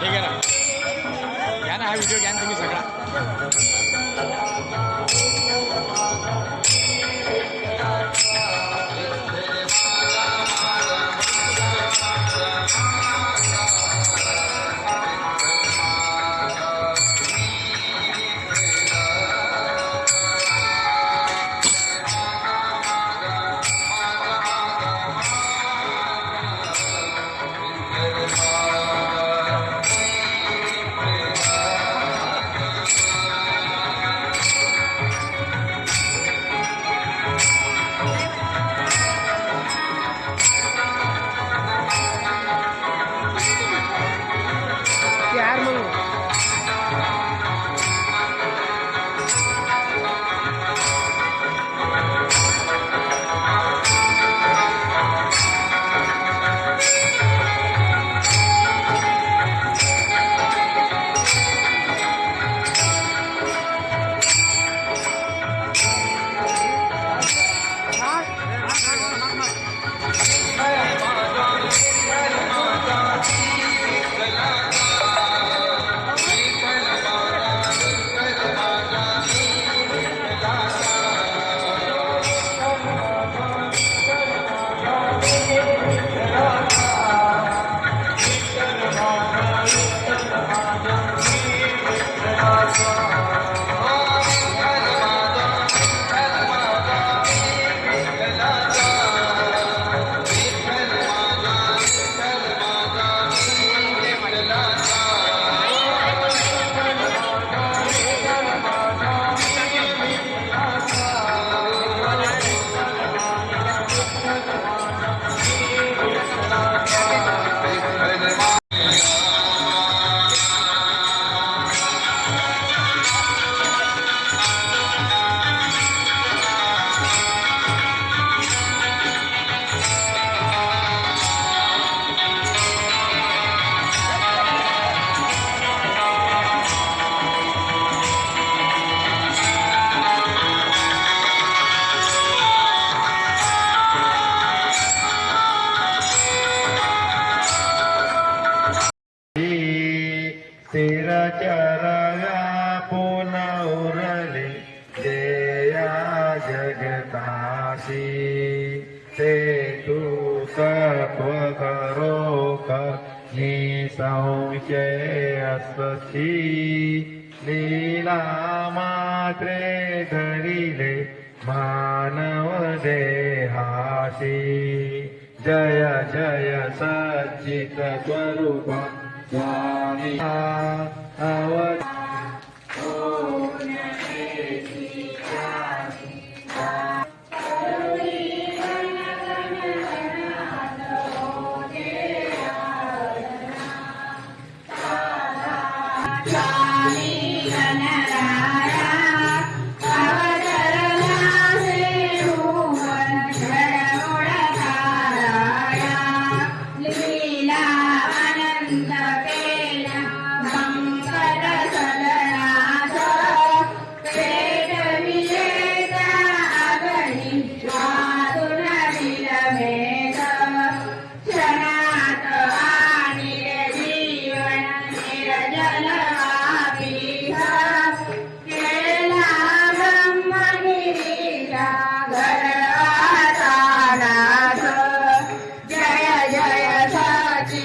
ठीक आहे ना. घ्या ना हा व्हिडिओ घ्या तुम्ही सगळा. स्थिरचरव्या पुनौरले देया जगतासी ते तू सत्वकरो निसंशय अस्वसी लीला मात्रे धरिले मानव देहासी। जय जय सच्चित स्वरूप स्वामी। I Howard.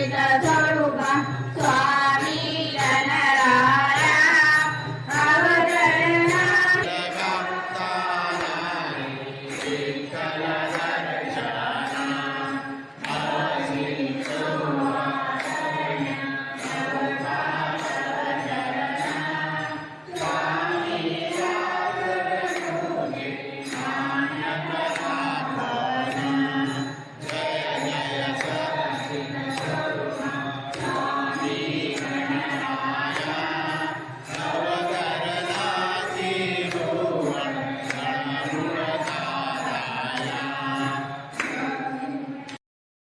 Jai